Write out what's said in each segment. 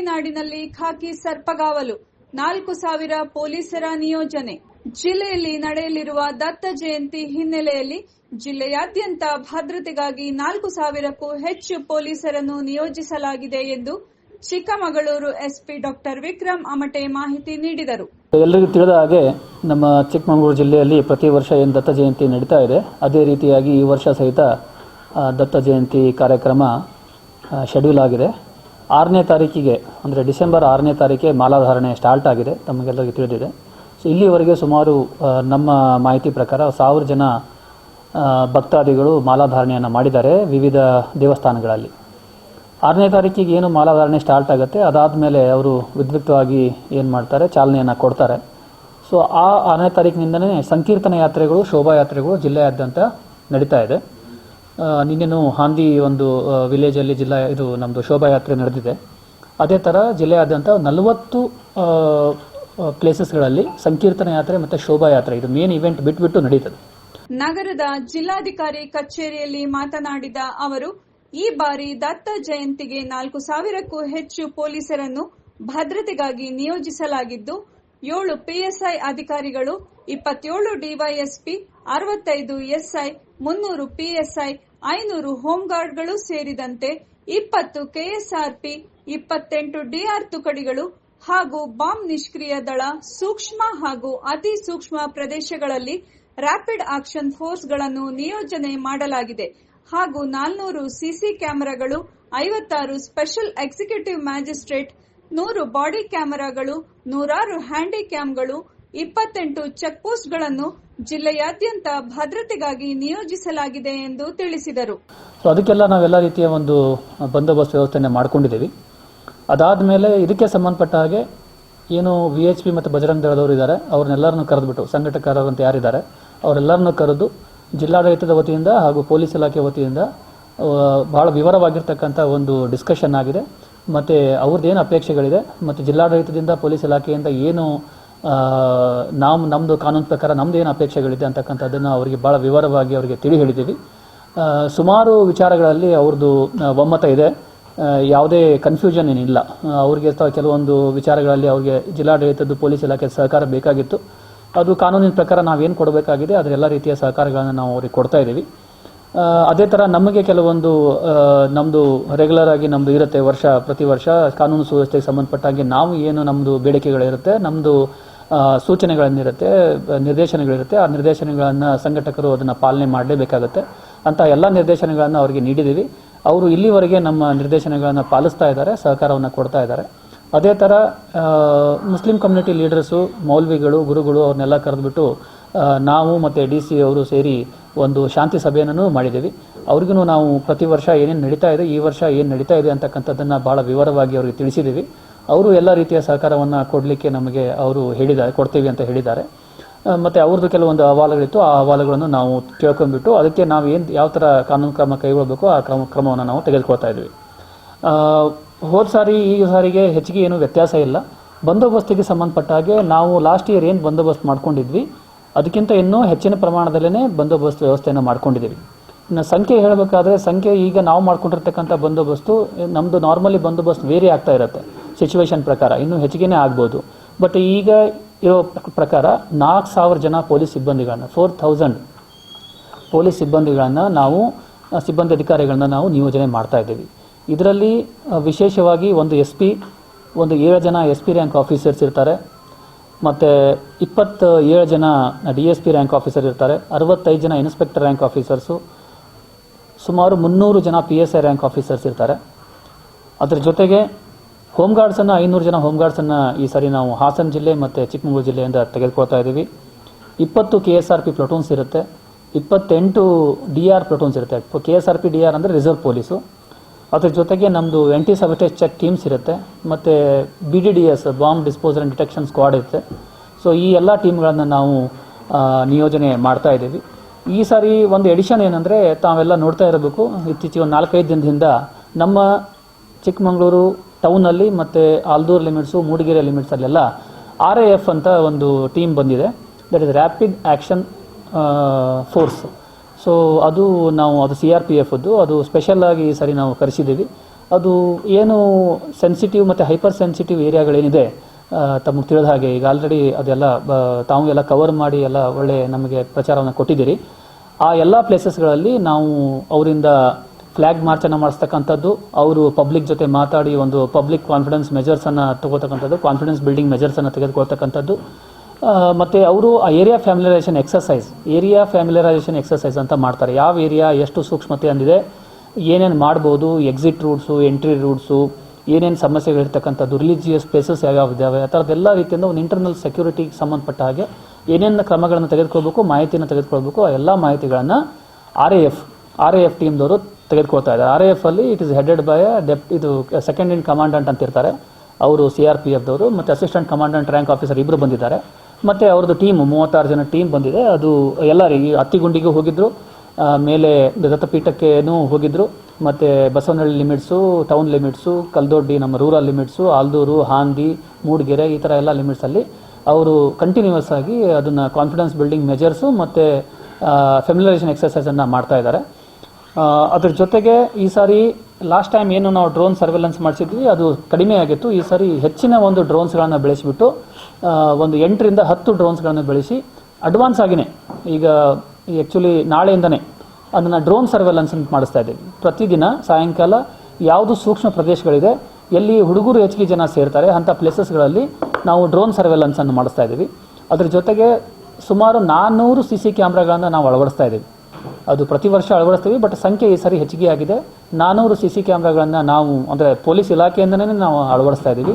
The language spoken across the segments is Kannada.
ಗಡಿನಾಡಿನಲ್ಲಿ ಖಾಕಿ ಸರ್ಪಗಾವಲು, ನಾಲ್ಕು ಸಾವಿರ ಪೊಲೀಸರ ನಿಯೋಜನೆ. ಜಿಲ್ಲೆಯಲ್ಲಿ ನಡೆಯಲಿರುವ ದತ್ತ ಜಯಂತಿ ಹಿನ್ನೆಲೆಯಲ್ಲಿ ಜಿಲ್ಲೆಯಾದ್ಯಂತ ಭದ್ರತೆಗಾಗಿ ನಾಲ್ಕು ಸಾವಿರಕ್ಕೂ ಹೆಚ್ಚು ಪೊಲೀಸರನ್ನು ನಿಯೋಜಿಸಲಾಗಿದೆ ಎಂದು ಚಿಕ್ಕಮಗಳೂರು ಎಸ್ಪಿ ಡಾಕ್ಟರ್ ವಿಕ್ರಮ್ ಅಮಟೆ ಮಾಹಿತಿ ನೀಡಿದರು. ಎಲ್ಲರಿಗೂ ತಿಳಿದ ಹಾಗೆ ನಮ್ಮ ಚಿಕ್ಕಮಗಳೂರು ಜಿಲ್ಲೆಯಲ್ಲಿ ಪ್ರತಿ ವರ್ಷ ಏನು ದತ್ತ ಜಯಂತಿ ನಡೀತಾ ಇದೆ. ಅದೇ ರೀತಿಯಾಗಿ ಈ ವರ್ಷ ಸಹಿತ ದತ್ತ ಜಯಂತಿ ಕಾರ್ಯಕ್ರಮ ಶೆಡ್ಯೂಲ್ ಆಗಿದೆ. ಆರನೇ ತಾರೀಕಿಗೆ, ಅಂದರೆ ಡಿಸೆಂಬರ್ ಆರನೇ ತಾರೀಕಿಗೆ ಮಾಲಾಧಾರಣೆ ಸ್ಟಾರ್ಟ್ ಆಗಿದೆ, ತಮಗೆಲ್ಲರಿಗೂ ತಿಳಿದಿದೆ. ಸೊ ಇಲ್ಲಿವರೆಗೆ ಸುಮಾರು ನಮ್ಮ ಮಾಹಿತಿ ಪ್ರಕಾರ ಸಾವಿರ ಜನ ಭಕ್ತಾದಿಗಳು ಮಾಲಾಧಾರಣೆಯನ್ನು ಮಾಡಿದ್ದಾರೆ ವಿವಿಧ ದೇವಸ್ಥಾನಗಳಲ್ಲಿ. ಆರನೇ ತಾರೀಕಿಗೆ ಏನು ಮಾಲಾಧಾರಣೆ ಸ್ಟಾರ್ಟ್ ಆಗುತ್ತೆ ಅದಾದ ಮೇಲೆ ಅವರು ವಿದ್ಯುಕ್ತವಾಗಿ ಏನು ಮಾಡ್ತಾರೆ, ಚಾಲನೆಯನ್ನು ಕೊಡ್ತಾರೆ. ಸೊ ಆ ಆರನೇ ತಾರೀಕಿನಿಂದನೇ ಸಂಕೀರ್ತನ ಯಾತ್ರೆಗಳು, ಶೋಭಾಯಾತ್ರೆಗಳು ಜಿಲ್ಲೆಯಾದ್ಯಂತ ನಡೀತಾ ಇದೆ. ನಿನ್ನೆನೂ ಹಾಂದಿ ಒಂದು ವಿಲೇಜಲ್ಲಿ ಜಿಲ್ಲಾ ಇದು ನಮ್ಮದು ಶೋಭಾಯಾತ್ರೆ ನಡೆದಿದೆ. ಅದೇ ಥರ ಜಿಲ್ಲೆಯಾದ್ಯಂತ ನಲವತ್ತು ಪ್ಲೇಸಸ್ಗಳಲ್ಲಿ ಸಂಕೀರ್ತನ ಯಾತ್ರೆ ಮತ್ತು ಶೋಭಾಯಾತ್ರೆ ಇದು ಮೇನ್ ಇವೆಂಟ್ ಬಿಟ್ಬಿಟ್ಟು ನಡೀತದೆ. ನಗರದ ಜಿಲ್ಲಾಧಿಕಾರಿ ಕಚೇರಿಯಲ್ಲಿ ಮಾತನಾಡಿದ ಅವರು, ಈ ಬಾರಿ ದತ್ತ ಜಯಂತಿಗೆ ನಾಲ್ಕು ಸಾವಿರಕ್ಕೂ ಹೆಚ್ಚು ಪೊಲೀಸರನ್ನು ಭದ್ರತೆಗಾಗಿ ನಿಯೋಜಿಸಲಾಗಿದ್ದು, ಏಳು ಪಿಎಸ್ಐ ಅಧಿಕಾರಿಗಳು, ಇಪ್ಪತ್ತೇಳು ಡಿವೈಎಸ್ಪಿ ಅರವತ್ತೈದು ಎಸ್ಐ ಮುನ್ನೂರು ಪಿಎಸ್ಐ ಐನೂರು ಹೋಂಗಾರ್ಡ್ಗಳು ಸೇರಿದಂತೆ ಇಪ್ಪತ್ತು ಕೆಎಸ್ಆರ್ಪಿ, ಇಪ್ಪತ್ತೆಂಟು ಡಿಆರ್ ತುಕಡಿಗಳು ಹಾಗೂ ಬಾಂಬ್ ನಿಷ್ಕ್ರಿಯ ದಳ ಸೂಕ್ಷ್ಮ ಹಾಗೂ ಅತಿ ಸೂಕ್ಷ್ಮ ಪ್ರದೇಶಗಳಲ್ಲಿ ರ್ಯಾಪಿಡ್ ಆಕ್ಷನ್ ಫೋರ್ಸ್ಗಳನ್ನು ನಿಯೋಜನೆ ಮಾಡಲಾಗಿದೆ. ಹಾಗೂ ನಾಲ್ನೂರು ಸಿಸಿ ಕ್ಯಾಮೆರಾಗಳು, ಐವತ್ತಾರು ಸ್ಪೆಷಲ್ ಎಕ್ಸಿಕ್ಯೂಟಿವ್ ಮ್ಯಾಜಿಸ್ಟ್ರೇಟ್, ನೂರು ಬಾಡಿ ಕ್ಯಾಮೆರಾಗಳು, ನೂರಾರು ಹ್ಯಾಂಡಿ ಕ್ಯಾಮ್ಗಳು, ಇಪ್ಪತ್ತೆಂಟು ಚೆಕ್ಪೋಸ್ಟ್ಗಳನ್ನು ಜಿಲ್ಲೆಯಾದ್ಯಂತ ಭದ್ರತೆಗಾಗಿ ನಿಯೋಜಿಸಲಾಗಿದೆ ಎಂದು ತಿಳಿಸಿದರು. ಸೊ ಅದಕ್ಕೆಲ್ಲ ನಾವೆಲ್ಲ ರೀತಿಯ ಒಂದು ಬಂದೋಬಸ್ತ್ ವ್ಯವಸ್ಥೆಯನ್ನು ಮಾಡ್ಕೊಂಡಿದ್ದೀವಿ. ಅದಾದ ಮೇಲೆ ಇದಕ್ಕೆ ಸಂಬಂಧಪಟ್ಟ ಹಾಗೆ ಏನು ವಿ ಎಚ್ ಪಿ ಮತ್ತು ಬಜರಂಗ ದಳದವರು ಇದ್ದಾರೆ, ಅವ್ರನ್ನೆಲ್ಲರನ್ನು ಕರೆದುಬಿಟ್ಟು ಸಂಘಟಕರಂತ ಯಾರಿದ್ದಾರೆ, ಅವರೆಲ್ಲರನ್ನು ಕರೆದು ಜಿಲ್ಲಾಡಳಿತದ ವತಿಯಿಂದ ಹಾಗೂ ಪೊಲೀಸ್ ಇಲಾಖೆ ವತಿಯಿಂದ ಬಹಳ ವಿವರವಾಗಿರ್ತಕ್ಕಂಥ ಒಂದು ಡಿಸ್ಕಷನ್ ಆಗಿದೆ. ಮತ್ತು ಅವ್ರದ್ದೇನು ಅಪೇಕ್ಷೆಗಳಿದೆ, ಮತ್ತು ಜಿಲ್ಲಾಡಳಿತದಿಂದ ಪೊಲೀಸ್ ಇಲಾಖೆಯಿಂದ ಏನು ನಾವು ನಮ್ಮದು ಕಾನೂನು ಪ್ರಕಾರ ನಮ್ದು ಏನು ಅಪೇಕ್ಷೆಗಳಿದೆ ಅಂತಕ್ಕಂಥದ್ದನ್ನು ಅವರಿಗೆ ಭಾಳ ವಿವರವಾಗಿ ಅವರಿಗೆ ತಿಳಿ ಹೇಳಿದ್ದೀವಿ. ಸುಮಾರು ವಿಚಾರಗಳಲ್ಲಿ ಅವ್ರದ್ದು ಒಮ್ಮತ ಇದೆ. ಯಾವುದೇ ಕನ್ಫ್ಯೂಷನ್ ಏನಿಲ್ಲ. ಅವ್ರಿಗೆ ಕೆಲವೊಂದು ವಿಚಾರಗಳಲ್ಲಿ ಅವ್ರಿಗೆ ಜಿಲ್ಲಾಡಳಿತದ್ದು, ಪೊಲೀಸ್ ಇಲಾಖೆ ಸಹಕಾರ ಬೇಕಾಗಿತ್ತು. ಅದು ಕಾನೂನಿನ ಪ್ರಕಾರ ನಾವೇನು ಕೊಡಬೇಕಾಗಿದೆ, ಅದರ ಎಲ್ಲ ರೀತಿಯ ಸಹಕಾರಗಳನ್ನು ನಾವು ಅವ್ರಿಗೆ ಕೊಡ್ತಾ ಇದ್ದೀವಿ. ಅದೇ ಥರ ನಮಗೆ ಕೆಲವೊಂದು ನಮ್ಮದು ರೆಗ್ಯುಲರ್ ಆಗಿ ನಮ್ಮದು ಇರುತ್ತೆ ವರ್ಷ ಪ್ರತಿ ವರ್ಷ ಕಾನೂನು ಸುವ್ಯವಸ್ಥೆಗೆ ಸಂಬಂಧಪಟ್ಟಾಗೆ ನಾವು ಏನು ನಮ್ಮದು ಬೇಡಿಕೆಗಳಿರುತ್ತೆ ನಮ್ಮದು ಸೂಚನೆಗಳನ್ನಿರುತ್ತೆ ನಿರ್ದೇಶನಗಳಿರುತ್ತೆ, ಆ ನಿರ್ದೇಶನಗಳನ್ನು ಸಂಘಟಕರು ಅದನ್ನು ಪಾಲನೆ ಮಾಡಲೇಬೇಕಾಗುತ್ತೆ. ಅಂತ ಎಲ್ಲ ನಿರ್ದೇಶನಗಳನ್ನು ಅವರಿಗೆ ನೀಡಿದ್ದೀವಿ. ಅವರು ಇಲ್ಲಿವರೆಗೆ ನಮ್ಮ ನಿರ್ದೇಶನಗಳನ್ನು ಪಾಲಿಸ್ತಾ ಇದ್ದಾರೆ, ಸಹಕಾರವನ್ನು ಕೊಡ್ತಾ ಇದ್ದಾರೆ. ಅದೇ ಥರ ಮುಸ್ಲಿಂ ಕಮ್ಯುನಿಟಿ ಲೀಡರ್ಸು ಮೌಲ್ವಿಗಳು, ಗುರುಗಳು ಅವ್ರನ್ನೆಲ್ಲ ಕರೆದುಬಿಟ್ಟು ನಾವು ಮತ್ತು ಡಿ ಸಿ ಅವರು ಸೇರಿ ಒಂದು ಶಾಂತಿ ಸಭೆಯನ್ನು ಮಾಡಿದ್ದೀವಿ. ಅವ್ರಿಗೂ ನಾವು ಪ್ರತಿ ವರ್ಷ ಏನೇನು ನಡೀತಾ ಇದೆ, ಈ ವರ್ಷ ಏನು ನಡೀತಾ ಇದೆ ಅಂತಕ್ಕಂಥದ್ದನ್ನು ಭಾಳ ವಿವರವಾಗಿ ಅವರಿಗೆ ತಿಳಿಸಿದ್ದೀವಿ. ಅವರು ಎಲ್ಲ ರೀತಿಯ ಸಹಕಾರವನ್ನು ಕೊಡಲಿಕ್ಕೆ ನಮಗೆ ಅವರು ಹೇಳಿದ ಕೊಡ್ತೀವಿ ಅಂತ ಹೇಳಿದ್ದಾರೆ. ಮತ್ತು ಅವ್ರದ್ದು ಕೆಲವೊಂದು ಅಹವಾಲುಗಳಿತ್ತು. ಆ ಅಹವಾಲುಗಳನ್ನು ನಾವು ತಿಳ್ಕೊಂಡ್ಬಿಟ್ಟು ಅದಕ್ಕೆ ನಾವು ಏನು, ಯಾವ ಥರ ಕಾನೂನು ಕ್ರಮ ಕೈಗೊಳ್ಳಬೇಕು ಆ ಕ್ರಮ, ಕ್ರಮವನ್ನು ನಾವು ತೆಗೆದುಕೊಳ್ತಾ ಇದ್ವಿ. ಹೋದ ಸಾರಿ, ಈ ಸಾರಿಗೆ ಹೆಚ್ಚಿಗೆ ಏನು ವ್ಯತ್ಯಾಸ ಇಲ್ಲ. ಬಂದೋಬಸ್ತಿಗೆ ಸಂಬಂಧಪಟ್ಟ ಹಾಗೆ ನಾವು ಲಾಸ್ಟ್ ಇಯರ್ ಏನು ಬಂದೋಬಸ್ತ್ ಮಾಡ್ಕೊಂಡಿದ್ವಿ ಅದಕ್ಕಿಂತ ಇನ್ನೂ ಹೆಚ್ಚಿನ ಪ್ರಮಾಣದಲ್ಲೇ ಬಂದೋಬಸ್ತ್ ವ್ಯವಸ್ಥೆಯನ್ನು ಮಾಡ್ಕೊಂಡಿದ್ದೀವಿ. ಇನ್ನು ಸಂಖ್ಯೆ ಹೇಳಬೇಕಾದ್ರೆ, ಸಂಖ್ಯೆ ಈಗ ನಾವು ಮಾಡ್ಕೊಂಡಿರ್ತಕ್ಕಂಥ ಬಂದೋಬಸ್ತು ನಮ್ಮದು ನಾರ್ಮಲಿ ಬಂದೋಬಸ್ತ್ ವೇರಿ ಆಗ್ತಾ ಇರುತ್ತೆ ಸಿಚುವೇಶನ್ ಪ್ರಕಾರ. ಇನ್ನೂ ಹೆಚ್ಚಿಗೆನೇ ಆಗ್ಬೋದು. ಬಟ್ ಈಗ ಇರೋ ಪ್ರಕಾರ ನಾಲ್ಕು ಸಾವಿರ ಜನ ಪೊಲೀಸ್ ಸಿಬ್ಬಂದಿಗಳನ್ನ ಫೋರ್ ಥೌಸಂಡ್ ಪೊಲೀಸ್ ಸಿಬ್ಬಂದಿಗಳನ್ನು ನಾವು ಸಿಬ್ಬಂದಿ ಅಧಿಕಾರಿಗಳನ್ನ ನಾವು ನಿಯೋಜನೆ ಮಾಡ್ತಾ ಇದ್ದೀವಿ. ಇದರಲ್ಲಿ ವಿಶೇಷವಾಗಿ ಒಂದು ಎಸ್ ಪಿ ಒಂದು ಏಳು ಜನ ಎಸ್ ಪಿ ರ್ಯಾಂಕ್ ಆಫೀಸರ್ಸ್ ಇರ್ತಾರೆ. ಮತ್ತು ಇಪ್ಪತ್ತ ಏಳು ಜನ D S P rank officer ಇರ್ತಾರೆ, ಅರವತ್ತೈದು ಜನ ಇನ್ಸ್ಪೆಕ್ಟರ್ ರ್ಯಾಂಕ್ ಆಫೀಸರ್ಸು ಸುಮಾರು ಮುನ್ನೂರು ಜನ P S I rank officers ಇರ್ತಾರೆ. ಅದ್ರ ಜೊತೆಗೆ ಹೋಮ್ ಗಾರ್ಡ್ಸನ್ನು ಐನೂರು ಜನ ಹೋಮ್ ಗಾರ್ಡ್ಸನ್ನು ಈ ಸಾರಿ ನಾವು ಹಾಸನ ಜಿಲ್ಲೆ ಮತ್ತು ಚಿಕ್ಕಮಗಳೂರು ಜಿಲ್ಲೆಯಿಂದ ತೆಗೆದುಕೊಳ್ತಾ ಇದ್ದೀವಿ. ಇಪ್ಪತ್ತು K S R P platoons ಇರುತ್ತೆ, ಇಪ್ಪತ್ತೆಂಟು ಡಿ ಆರ್ ಪ್ಲಟೂನ್ಸ್ ಇರುತ್ತೆ. K S R P D R ಅಂದರೆ ರಿಸರ್ವ್ ಪೊಲೀಸು ಅದ್ರ ಜೊತೆಗೆ ನಮ್ಮದು ಎಂಟಿ ಸಬಟೇಜ್ ಚೆಕ್ ಟೀಮ್ಸ್ ಇರುತ್ತೆ, ಮತ್ತು B D D S bomb disposal and detection squad ಇರುತ್ತೆ. ಸೊ ಈ ಎಲ್ಲ ಟೀಮ್ಗಳನ್ನು ನಾವು ನಿಯೋಜನೆ ಮಾಡ್ತಾ ಇದ್ದೀವಿ. ಈ ಸಾರಿ ಒಂದು ಎಡಿಷನ್ ಏನಂದರೆ, ತಾವೆಲ್ಲ ನೋಡ್ತಾ ಇರಬೇಕು. ಇತ್ತೀಚೆಗೆ ಒಂದು ನಾಲ್ಕೈದು ದಿನದಿಂದ ನಮ್ಮ ಚಿಕ್ಕಮಗಳೂರು ಟೌನಲ್ಲಿ ಮತ್ತು ಆಲ್ದೂರ್ ಲಿಮಿಟ್ಸು, ಮೂಡಿಗೆರೆ ಲಿಮಿಟ್ಸಲ್ಲೆಲ್ಲ ಆರ್ ಎ ಎಫ್ ಅಂತ ಒಂದು ಟೀಮ್ ಬಂದಿದೆ. That is rapid action force so ಅದು ನಾವು, ಅದು ಸಿ ಆರ್ ಪಿ ಎಫದ್ದು ಅದು ಸ್ಪೆಷಲ್ ಆಗಿ ಈ ಸರಿ ನಾವು ಕರೆಸಿದ್ದೀವಿ. ಅದು ಏನು ಸೆನ್ಸಿಟಿವ್ ಮತ್ತು ಹೈಪರ್ ಸೆನ್ಸಿಟಿವ್ ಏರಿಯಾಗಳೇನಿದೆ ತಮಗೆ ತಿಳಿದ ಹಾಗೆ ಈಗ ಆಲ್ರೆಡಿ ಅದೆಲ್ಲ ಬ- ತಾವು ಎಲ್ಲ ಕವರ್ ಮಾಡಿ ಎಲ್ಲ ಒಳ್ಳೆ ನಮಗೆ ಪ್ರಚಾರವನ್ನು ಕೊಟ್ಟಿದ್ದೀರಿ. ಆ ಎಲ್ಲ ಪ್ಲೇಸಸ್ಗಳಲ್ಲಿ ನಾವು ಅವರಿಂದ ಫ್ಲ್ಯಾಗ್ ಮಾರ್ಚನ್ನು ಮಾಡಿಸ್ತಕ್ಕಂಥದ್ದು, ಅವರು ಪಬ್ಲಿಕ್ ಜೊತೆ ಮಾತಾಡಿ ಒಂದು ಪಬ್ಲಿಕ್ ಕಾನ್ಫಿಡೆನ್ಸ್ ಮೆಜರ್ಸನ್ನು ತಗೋತಕ್ಕಂಥದ್ದು ಕಾನ್ಫಿಡೆನ್ಸ್ ಬಿಲ್ಡಿಂಗ್ ಮೆಜರ್ಸನ್ನು ತೆಗೆದುಕೊಳ್ತಕ್ಕಂಥದ್ದು ಮತ್ತೆ ಅವರು ಆ area familiarisation exercise area familiarisation exercise ಅಂತ ಮಾಡ್ತಾರೆ. ಯಾವ ಏರಿಯಾ ಎಷ್ಟು ಸೂಕ್ಷ್ಮತೆ ಅಂದಿದೆ, ಏನೇನು ಮಾಡ್ಬೋದು ಎಕ್ಸಿಟ್ ರೂಟ್ಸು ಎಂಟ್ರಿ ರೂಟ್ಸು ಏನೇನು ಸಮಸ್ಯೆಗಳಿರ್ತಕ್ಕಂಥದ್ದು ರಿಲಿಜಿಯಸ್ ಪ್ಲೇಸಸ್ ಯಾವ್ಯಾವ ಇದ್ದಾವೆ ಆ ಥರದ್ದೆಲ್ಲ ರೀತಿಯಿಂದ ಒಂದು ಇಂಟರ್ನಲ್ ಸೆಕ್ಯೂರಿಟಿಗೆ ಸಂಬಂಧಪಟ್ಟ ಹಾಗೆ ಏನೇನು ಕ್ರಮಗಳನ್ನು ತೆಗೆದುಕೊಳ್ಬೇಕು, ಮಾಹಿತಿಯನ್ನು ತೆಗೆದುಕೊಳ್ಬೇಕು, ಆ ಎಲ್ಲ ಮಾಹಿತಿಗಳನ್ನು R A F R A F ಟೀಮ್ದವರು ತೆಗೆದುಕೊಳ್ತಾ ಇದ್ದಾರೆ. ಆರ್ ಎ ಎಫ್ ಅಲ್ಲಿ ಇಟ್ ಇಸ್ ಹೆಡೆಡ್ ಬೈ ಡೆಪ್ ಇದು ಸೆಕೆಂಡ್ ಇನ್ ಕಮಾಂಡೆಂಟ್ ಅಂತ ಇರ್ತಾರೆ. ಅವರು ಸಿ ಆರ್ ಪಿ ಎಫ್ದವರು ಮತ್ತು ಅಸಿಸ್ಟೆಂಟ್ ಕಮಾಂಡೆಂಟ್ ರ್ಯಾಂಕ್ ಆಫೀಸರ್ ಇಬ್ಬರು ಬಂದಿದ್ದಾರೆ. ಮತ್ತು ಅವ್ರದ್ದು ಟೀಮ್ ಮೂವತ್ತಾರು ಜನ ಟೀಮ್ ಬಂದಿದೆ. ಅದು ಎಲ್ಲರಿಗೆ ಹತ್ತಿಗುಂಡಿಗೂ ಹೋಗಿದ್ರು. ಆ, ಮೇಲೆ ದತ್ತಪೀಠಕ್ಕೇನೂ ಹೋಗಿದ್ರು. ಮತ್ತು Basavanahalli limits town limits Kaldoddi ನಮ್ಮ ರೂರಲ್ ಲಿಮಿಟ್ಸು ಆಲ್ದೂರು ಹಾಂದಿ ಮೂಡಿಗೆರೆ ಈ ಥರ ಎಲ್ಲ ಲಿಮಿಟ್ಸಲ್ಲಿ ಅವರು ಕಂಟಿನ್ಯೂಸ್ ಆಗಿ ಅದನ್ನು ಕಾನ್ಫಿಡೆನ್ಸ್ ಬಿಲ್ಡಿಂಗ್ ಮೆಜರ್ಸು ಮತ್ತು ಫೆಮಿಲರೈಸೇಷನ್ ಎಕ್ಸಸೈಸನ್ನು ಮಾಡ್ತಾ ಇದ್ದಾರೆ. ಅದ್ರ ಜೊತೆಗೆ ಈ ಸಾರಿ ಲಾಸ್ಟ್ ಟೈಮ್ ಏನು ನಾವು ಡ್ರೋನ್ ಸರ್ವೆಲೆನ್ಸ್ ಮಾಡಿಸಿದ್ವಿ ಅದು ಕಡಿಮೆ ಆಗಿತ್ತು. ಈ ಸಾರಿ ಹೆಚ್ಚಿನ ಒಂದು ಡ್ರೋನ್ಸ್ಗಳನ್ನು ಬೆಳೆಸಿಬಿಟ್ಟು ಒಂದು ಎಂಟರಿಂದ ಹತ್ತು ಡ್ರೋನ್ಸ್ಗಳನ್ನು ಬೆಳೆಸಿ ಅಡ್ವಾನ್ಸ್ ಆಗಿನೇ ಈಗ ಆ್ಯಕ್ಚುಲಿ ನಾಳೆಯಿಂದನೇ ಅದನ್ನು ಡ್ರೋನ್ ಸರ್ವೆಲೆನ್ಸ್ ಅಂತ ಮಾಡಿಸ್ತಾ ಇದ್ದೀವಿ. ಪ್ರತಿದಿನ ಸಾಯಂಕಾಲ ಯಾವುದು ಸೂಕ್ಷ್ಮ ಪ್ರದೇಶಗಳಿದೆ, ಎಲ್ಲಿ ಹುಡುಗರು ಹೆಚ್ಚಿಗೆ ಜನ ಸೇರ್ತಾರೆ ಅಂಥ ಪ್ಲೇಸಸ್ಗಳಲ್ಲಿ ನಾವು ಡ್ರೋನ್ ಸರ್ವೆಲೆನ್ಸನ್ನು ಮಾಡಿಸ್ತಾ ಇದ್ದೀವಿ. ಅದ್ರ ಜೊತೆಗೆ ಸುಮಾರು ನಾನ್ನೂರು ಸಿ ಸಿ ಕ್ಯಾಮ್ರಾಗಳನ್ನು ನಾವು ಅಳವಡಿಸ್ತಾ ಇದ್ದೀವಿ. ಅದು ಪ್ರತಿ ವರ್ಷ ಅಳವಡಿಸ್ತೀವಿ ಬಟ್ ಸಂಖ್ಯೆ ಈ ಸರಿ ಹೆಚ್ಚಿಗೆ ಆಗಿದೆ. ನಾನ್ನೂರು ಸಿ ಸಿ ಕ್ಯಾಮ್ರಾಗಳನ್ನು ನಾವು, ಅಂದರೆ ಪೊಲೀಸ್ ಇಲಾಖೆಯಿಂದನೇ ನಾವು ಅಳವಡಿಸ್ತಾ ಇದ್ದೀವಿ.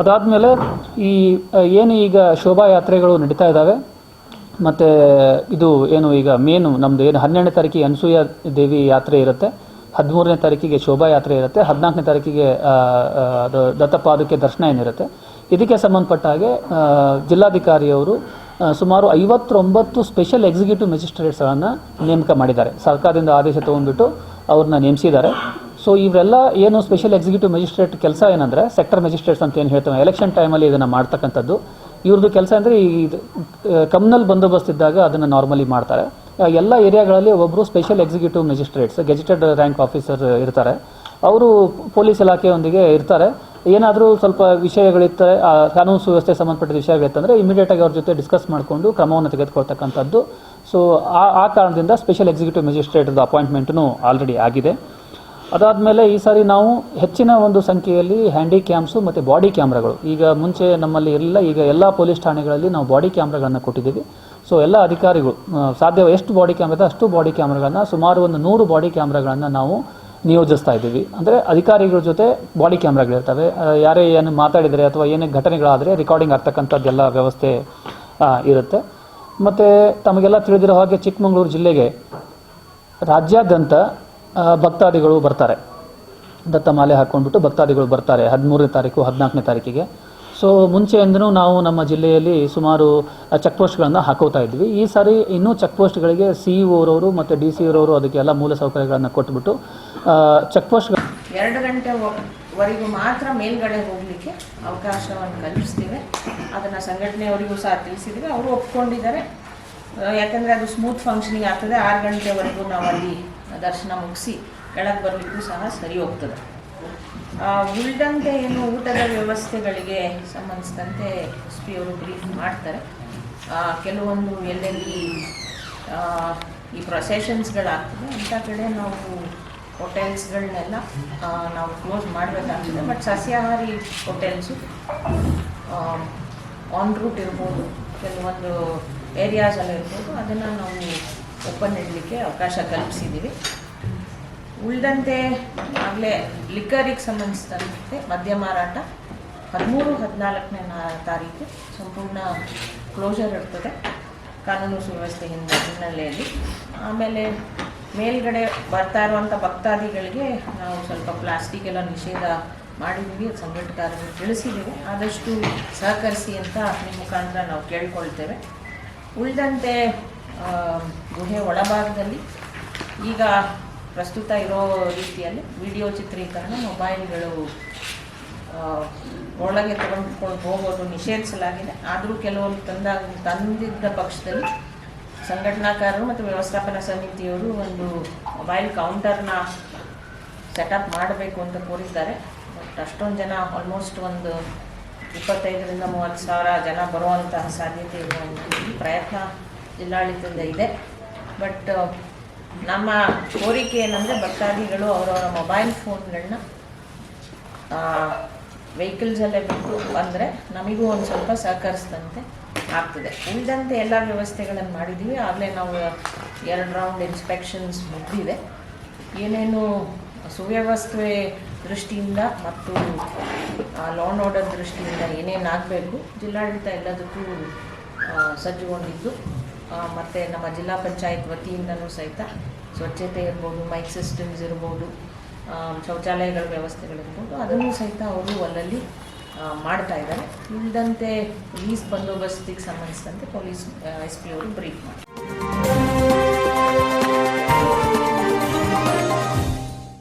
ಅದಾದಮೇಲೆ ಈ ಏನು ಈಗ ಶೋಭಾಯಾತ್ರೆಗಳು ನಡೀತಾ ಇದ್ದಾವೆ ಮತ್ತು ಇದು ಏನು ಈಗ ಮೇನು ನಮ್ಮದು ಏನು ಹನ್ನೆರಡನೇ ತಾರೀಕಿಗೆ ಅನಸೂಯ ದೇವಿ ಯಾತ್ರೆ ಇರುತ್ತೆ, ಹದಿಮೂರನೇ ತಾರೀಕಿಗೆ ಶೋಭಾಯಾತ್ರೆ ಇರುತ್ತೆ, ಹದಿನಾಲ್ಕನೇ ತಾರೀಕಿಗೆ ಅದು ದತ್ತಪಾದಕ್ಕೆ ದರ್ಶನ ಏನಿರುತ್ತೆ. ಇದಕ್ಕೆ ಸಂಬಂಧಪಟ್ಟ ಹಾಗೆ ಜಿಲ್ಲಾಧಿಕಾರಿಯವರು ಸುಮಾರು ಐವತ್ತೊಂಬತ್ತು ಸ್ಪೆಷಲ್ ಎಕ್ಸಿಕ್ಯೂಟಿವ್ ಮ್ಯಾಜಿಸ್ಟ್ರೇಟ್ಸ್ಗಳನ್ನು ನೇಮಕ ಮಾಡಿದ್ದಾರೆ. ಸರ್ಕಾರದಿಂದ ಆದೇಶ ತೊಗೊಂಡ್ಬಿಟ್ಟು ಅವ್ರನ್ನ ನೇಮಿಸಿದ್ದಾರೆ. ಸೊ ಇವರೆಲ್ಲ ಏನು ಸ್ಪೆಷಲ್ ಎಕ್ಸಿಕ್ಯೂಟಿವ್ ಮ್ಯಾಜಿಸ್ಟ್ರೇಟ್ ಕೆಲಸ ಏನಂದರೆ ಸೆಕ್ಟರ್ ಮ್ಯಾಜಿಸ್ಟ್ರೇಟ್ಸ್ ಅಂತ ಏನು ಹೇಳ್ತೇವೆ ಎಲೆಕ್ಷನ್ ಟೈಮಲ್ಲಿ ಇದನ್ನು ಮಾಡ್ತಕ್ಕಂಥದ್ದು. ಇವ್ರದ್ದು ಕೆಲಸ ಅಂದರೆ ಈ ಕಮ್ನಲ್ ಬಂದೋಬಸ್ತ್ ಇದ್ದಾಗ ಅದನ್ನು ನಾರ್ಮಲಿ ಮಾಡ್ತಾರೆ. ಎಲ್ಲ ಏರಿಯಾಗಳಲ್ಲಿ ಒಬ್ಬರು special executive magistrates gazetted rank officer ಇರ್ತಾರೆ. ಅವರು ಪೊಲೀಸ್ ಇಲಾಖೆಯೊಂದಿಗೆ ಇರ್ತಾರೆ. ಏನಾದರೂ ಸ್ವಲ್ಪ ವಿಷಯಗಳಿರ್ತಾರೆ ಕಾನೂನು ಸುವ್ಯವಸ್ಥೆ ಸಂಬಂಧಪಟ್ಟ ವಿಷಯಗಳಿತ್ತಂದರೆ ಇಮಿಡಿಯೇಟಾಗಿ ಅವ್ರ ಜೊತೆ ಡಿಸ್ಕಸ್ ಮಾಡಿಕೊಂಡು ಕ್ರಮವನ್ನು ತೆಗೆದುಕೊಳ್ತಕ್ಕಂಥದ್ದು. ಸೊ ಆ ಕಾರಣದಿಂದ ಸ್ಪೆಷಲ್ ಎಕ್ಸಿಕ್ಯೂಟಿವ್ ಮ್ಯಾಜಿಸ್ಟ್ರೇಟ್ದು ಅಪಾಯಿಂಟ್ಮೆಂಟೂ ಆಲ್ರೆಡಿ ಆಗಿದೆ. ಅದಾದಮೇಲೆ ಈ ಸಾರಿ ನಾವು ಹೆಚ್ಚಿನ ಒಂದು ಸಂಖ್ಯೆಯಲ್ಲಿ ಹ್ಯಾಂಡಿ ಕ್ಯಾಮ್ಸು ಮತ್ತು ಬಾಡಿ ಕ್ಯಾಮ್ರಾಗಳು. ಈಗ ಮುಂಚೆ ನಮ್ಮಲ್ಲಿ ಎಲ್ಲ, ಈಗ ಎಲ್ಲ ಪೊಲೀಸ್ ಠಾಣೆಗಳಲ್ಲಿ ನಾವು ಬಾಡಿ ಕ್ಯಾಮ್ರಾಗಳನ್ನು ಕೊಟ್ಟಿದ್ದೀವಿ. ಸೊ ಎಲ್ಲ ಅಧಿಕಾರಿಗಳು ಸಾಧ್ಯ ಎಷ್ಟು ಬಾಡಿ ಕ್ಯಾಮ್ರಾ ಇದೆ ಅಷ್ಟು ಬಾಡಿ ಕ್ಯಾಮ್ರಾಗಳನ್ನು, ಸುಮಾರು ಒಂದು ನೂರು ಬಾಡಿ ಕ್ಯಾಮ್ರಾಗಳನ್ನು ನಾವು ನಿಯೋಜಿಸ್ತಾ ಇದ್ದೀವಿ. ಅಂದರೆ ಅಧಿಕಾರಿಗಳ ಜೊತೆ ಬಾಡಿ ಕ್ಯಾಮ್ರಾಗಳಿರ್ತವೆ. ಯಾರೇ ಏನು ಮಾತಾಡಿದರೆ ಅಥವಾ ಏನೇ ಘಟನೆಗಳಾದರೆ ರೆಕಾರ್ಡಿಂಗ್ ಆಗ್ತಕ್ಕಂಥದ್ದೆಲ್ಲ ವ್ಯವಸ್ಥೆ ಇರುತ್ತೆ. ಮತ್ತು ತಮಗೆಲ್ಲ ತಿಳಿದಿರೋ ಹಾಗೆ ಚಿಕ್ಕಮಗಳೂರು ಜಿಲ್ಲೆಗೆ ರಾಜ್ಯಾದ್ಯಂತ ಭಕ್ತಾದಿಗಳು ಬರ್ತಾರೆ. ದತ್ತಮಾಲೆ ಹಾಕ್ಕೊಂಡ್ಬಿಟ್ಟು ಭಕ್ತಾದಿಗಳು ಬರ್ತಾರೆ ಹದಿಮೂರನೇ ತಾರೀಕು, ಹದಿನಾಲ್ಕನೇ ತಾರೀಕಿಗೆ. ಸೊ ಮುಂಚೆಯಿಂದನೂ ನಾವು ನಮ್ಮ ಜಿಲ್ಲೆಯಲ್ಲಿ ಸುಮಾರು ಚೆಕ್ ಪೋಸ್ಟ್ಗಳನ್ನು ಹಾಕೋತಾ ಇದ್ವಿ. ಈ ಸಾರಿ ಇನ್ನೂ ಚೆಕ್ ಪೋಸ್ಟ್ಗಳಿಗೆ ಸಿ ಇ ಓರವರು ಮತ್ತು ಡಿ ಸಿ ಇರೋರು ಅದಕ್ಕೆಲ್ಲ ಮೂಲ ಸೌಕರ್ಯಗಳನ್ನು ಕೊಟ್ಬಿಟ್ಟು ಚೆಕ್ ಪೋಸ್ಟ್ ಎರಡು ಗಂಟೆ ವರೆಗೂ ಮಾತ್ರ ಮೇಲ್ಗಡೆ ಹೋಗಲಿಕ್ಕೆ ಅವಕಾಶವನ್ನು ಕಲ್ಪಿಸ್ತೀವಿ. ಅದನ್ನು ಸಂಘಟನೆಯವರಿಗೂ ಸಹ ತಿಳಿಸಿದ್ವಿ. ಅವರು ಒಪ್ಕೊಂಡಿದ್ದಾರೆ. ಯಾಕಂದರೆ ಅದು ಸ್ಮೂತ್ ಫಂಕ್ಷನಿಂಗ್ ಆಗ್ತದೆ. ಆರು ಗಂಟೆವರೆಗೂ ನಾವು ಅಲ್ಲಿ ದರ್ಶನ ಮುಗಿಸಿ ಕೆಳಗೆ ಬರಲಿಕ್ಕೂ ಸಹ ಸರಿ ಹೋಗ್ತದೆ. ಉಳಿದಂತೆ ಏನು ಊಟದ ವ್ಯವಸ್ಥೆಗಳಿಗೆ ಸಂಬಂಧಿಸಿದಂತೆ ಎಸ್ ಪಿ ಅವರು ಬ್ರೀಫ್ ಮಾಡ್ತಾರೆ. ಕೆಲವೊಂದು ಎಲ್ಲೆಲ್ಲಿ ಈ ಪ್ರೊಸೆಷನ್ಸ್ಗಳಾಗ್ತದೆ ಅಂಥ ಕಡೆ ನಾವು ಹೋಟೆಲ್ಸ್ಗಳನ್ನೆಲ್ಲ ನಾವು ಕ್ಲೋಸ್ ಮಾಡಬೇಕಾಗ್ತದೆ. ಬಟ್ ಸಸ್ಯಾಹಾರಿ ಹೋಟೆಲ್ಸು ಆನ್ ರೂಟ್ ಇರ್ಬೋದು. ಕೆಲವೊಂದು ಏರಿಯಾಸಲ್ಲಿ ಇರ್ಬೋದು. ಅದನ್ನು ನಾವು ಓಪನ್ ಇಡಲಿಕ್ಕೆ ಅವಕಾಶ ಕಲ್ಪಿಸಿದ್ದೀವಿ. ಉಳಿದಂತೆ ಆಗಲೇ ಲಿಕ್ಕರಿಗೆ ಸಂಬಂಧಿಸಿದಂತೆ ಮದ್ಯ ಮಾರಾಟ ಹದಿಮೂರು, ಹದಿನಾಲ್ಕನೇ ತಾರೀಕು ಸಂಪೂರ್ಣ ಕ್ಲೋಸರ್ ಇರ್ತದೆ. ಕಾನೂನು ಸುವ್ಯವಸ್ಥೆ ಹಿನ್ನೆ ಹಿನ್ನೆಲೆಯಲ್ಲಿ. ಆಮೇಲೆ ಮೇಲ್ಗಡೆ ಬರ್ತಾ ಇರುವಂಥ ಭಕ್ತಾದಿಗಳಿಗೆ ನಾವು ಸ್ವಲ್ಪ ಪ್ಲಾಸ್ಟಿಕ್ ಎಲ್ಲ ನಿಷೇಧ ಮಾಡಿದ್ದೀವಿ, ಸಂಘಟಕರಿಗೆ ತಿಳಿಸಿದ್ದೀವಿ. ಆದಷ್ಟು ಸಹಕರಿಸಿ ಅಂತ ನಿಮ್ಮ ಮುಖಾಂತರ ನಾವು ಕೇಳ್ಕೊಳ್ತೇವೆ. ಉಳಿದಂತೆ ಗುಹೆ ಒಳಭಾಗದಲ್ಲಿ. ಈಗ ಪ್ರಸ್ತುತ ಇರೋ ರೀತಿಯಲ್ಲಿ ವಿಡಿಯೋ ಚಿತ್ರೀಕರಣ ಮೊಬೈಲ್ಗಳು ಒಳಗೆ ತಗೊಂಡ್ಕೊಂಡು ಹೋಗೋದು ನಿಷೇಧಿಸಲಾಗಿದೆ. ಆದರೂ ಕೆಲವರು ತಂದ ತಂದಿದ್ದ ಪಕ್ಷದಲ್ಲಿ ಸಂಘಟನಾಕಾರರು ಮತ್ತು ವ್ಯವಸ್ಥಾಪನಾ ಸಮಿತಿಯವರು ಒಂದು ಮೊಬೈಲ್ ಕೌಂಟರ್ನ ಸೆಟಪ್ ಮಾಡಬೇಕು ಅಂತ ಕೋರಿದ್ದಾರೆ. ಬಟ್ ಅಷ್ಟೊಂದು ಜನ, ಆಲ್ಮೋಸ್ಟ್ ಒಂದು ಇಪ್ಪತ್ತೈದರಿಂದ ಮೂವತ್ತು ಸಾವಿರ ಜನ ಬರುವಂತಹ ಸಾಧ್ಯತೆ ಈ ಪ್ರಯತ್ನ ಜಿಲ್ಲಾಡಳಿತದಿಂದ ಇದೆ. ಬಟ್ ನಮ್ಮ ಕೋರಿಕೆ ಏನಂದರೆ ಭಕ್ತಾದಿಗಳು ಅವರವರ ಮೊಬೈಲ್ ಫೋನ್ಗಳನ್ನ ವೆಹಿಕಲ್ಸಲ್ಲೇ ಬಿಟ್ಟು ಬಂದರೆ ನಮಗೂ ಒಂದು ಸ್ವಲ್ಪ ಸಹಕರಿಸಿದಂತೆ ಆಗ್ತದೆ. ಉಳಿದಂತೆ ಎಲ್ಲ ವ್ಯವಸ್ಥೆಗಳನ್ನು ಮಾಡಿದ್ದೀವಿ ಆಗಲೇ ನಾವು ಎರಡು ರೌಂಡ್ ಇನ್ಸ್ಪೆಕ್ಷನ್ಸ್ ಮುಗಿದಿದೆ. ಏನೇನು ಸುವ್ಯವಸ್ಥೆ ದೃಷ್ಟಿಯಿಂದ ಮತ್ತು ಲೋನ್ ಆರ್ಡರ್ ದೃಷ್ಟಿಯಿಂದ ಏನೇನಾಗಬೇಕು ಜಿಲ್ಲಾಡಳಿತ ಎಲ್ಲದಕ್ಕೂ ಸಜ್ಜುಗೊಂಡಿದ್ದು. ಮತ್ತು ನಮ್ಮ ಜಿಲ್ಲಾ ಪಂಚಾಯತ್ ವತಿಯಿಂದನೂ ಸಹಿತ ಸ್ವಚ್ಛತೆ ಇರ್ಬೋದು ಮೈಕ್ ಸಿಸ್ಟಮ್ಸ್ ಇರ್ಬೋದು ಶೌಚಾಲಯಗಳ ವ್ಯವಸ್ಥೆಗಳಿರ್ಬೋದು ಅದನ್ನು ಸಹಿತ ಅವರು ಅಲ್ಲಲ್ಲಿ ಮಾಡ್ತಾ ಇದ್ದಾರೆ. ಇಲ್ಲದಂತೆ ಪೊಲೀಸ್ ಬಂದೋಬಸ್ತಿಗೆ ಸಂಬಂಧಿಸಿದಂತೆ ಪೊಲೀಸ್ ಎಸ್ ಪಿ ಅವರು ಬ್ರೀಫ್ ಮಾಡಿ